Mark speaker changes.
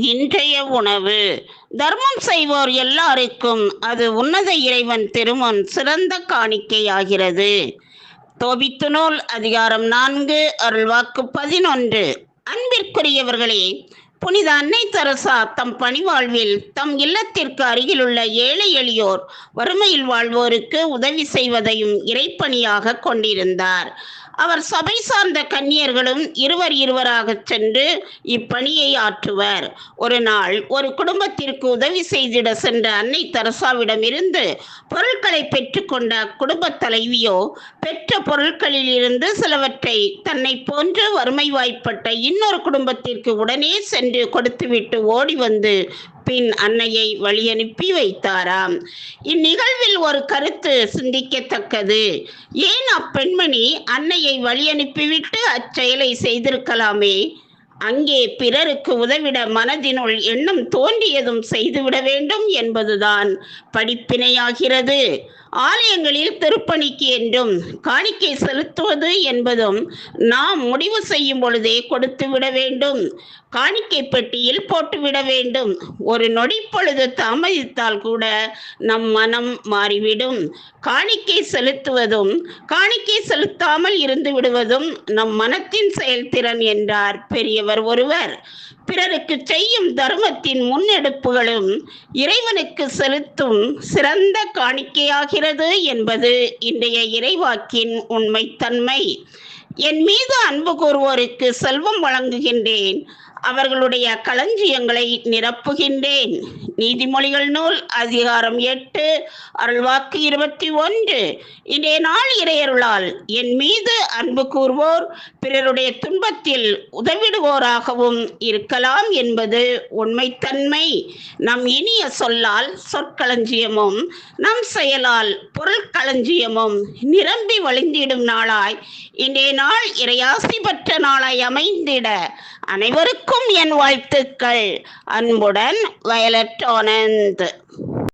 Speaker 1: இன்றைய உணவு. தர்மம் செய்வோர் எல்லாருக்கும் அது உன்னத இறைவன் திருமன் சிறந்த காணிக்கையாகிறது. தோபித்து நூல் அதிகாரம் நான்கு அருள்வாக்கு பதினொன்று. அன்பிற்குரியவர்களே புனித அன்னை தரசா தம் பணிவாழ்வில் தம் இல்லத்திற்கு அருகிலுள்ள ஏழை எளியோர் வறுமையில் வாழ்வோருக்கு உதவி செய்வதையும் இறைப்பணியாக கொண்டிருந்தார். அவர் சபை சார்ந்த கன்னியர்களும் இருவர் இருவராக சென்று இப்பணியை ஆற்றுவர். ஒரு நாள் ஒரு குடும்பத்திற்கு உதவி செய்திட சென்ற அன்னை தரசாவிடமிருந்து பொருட்களை பெற்றுக்கொண்ட குடும்ப தலைவியோ பெற்ற பொருட்களில் இருந்து சிலவற்றை தன்னை போன்று வறுமை வாய்ப்பட்ட இன்னொரு குடும்பத்திற்கு உடனே சென்று கொடுத்துவிட்டு ஓடி வந்து பின் அன்னையை வழியனுப்பி வைத்தாராம். இந்நிகழ்வில் ஒரு கருத்து சிந்திக்கத்தக்கது. ஏன் அப்பெண்மணி அன்னையை வழியனுப்பிவிட்டு அச்செயலை செய்திருக்கலாமே? அங்கே பிறருக்கு உதவிட மனதினுள் எண்ணம் தோன்றியதும் செய்துவிட வேண்டும் என்பதுதான் படிப்பினையாகிறது. ஆலயங்களில் திருப்பணிக்கு என்றும் காணிக்கை செலுத்துவது என்பதும் நாம் முடிவு செய்யும் பொழுதே கொடுத்து விட வேண்டும். காணிக்கை பெட்டியில் போட்டுவிட வேண்டும். ஒரு நொடி பொழுது தாமதித்தால் கூட நம் மனம் மாறிவிடும். காணிக்கை செலுத்துவதும் காணிக்கை செலுத்தாமல் இருந்து விடுவதும் நம் மனத்தின் செயல்திறன் என்றார் பெரியவர் ஒருவர். பிறருக்கு செய்யும் தர்மத்தின் முன்னெடுப்புகளும் இறைவனுக்கு செலுத்தும் சிறந்த காணிக்கையாகிறது. என்பது இன்றைய இறைவாக்கின் உண்மைத்தன்மை. என் மீது அன்பு கூறுவோருக்கு செல்வம் வழங்குகின்றேன். அவர்களுடைய களஞ்சியங்களை நிரப்புகின்றேன். நீதிமொழிகள் நூல் அதிகாரம் எட்டு அருள்வாக்கு இருபத்தி ஒன்று. இன்றைய நாள் இறையருளால் என் மீது அன்பு கூறுவோர் பிறருடைய துன்பத்தில் உதவிடுவோராகவும் இருக்கலாம் என்பது உண்மைத்தன்மை. நம் இனிய சொல்லால் சொற்களஞ்சியமும் நம் செயலால் பொருட்களஞ்சியமும் நிரம்பி வழிந்திடும் நாளாய் இன்றைய நாள் இறையாசி பெற்ற நாளாய் அமைந்திட அனைவருக்கும் அனைவருக்கும் என் வாழ்த்துக்கள். அன்புடன் வயலட் ஆனந்த்.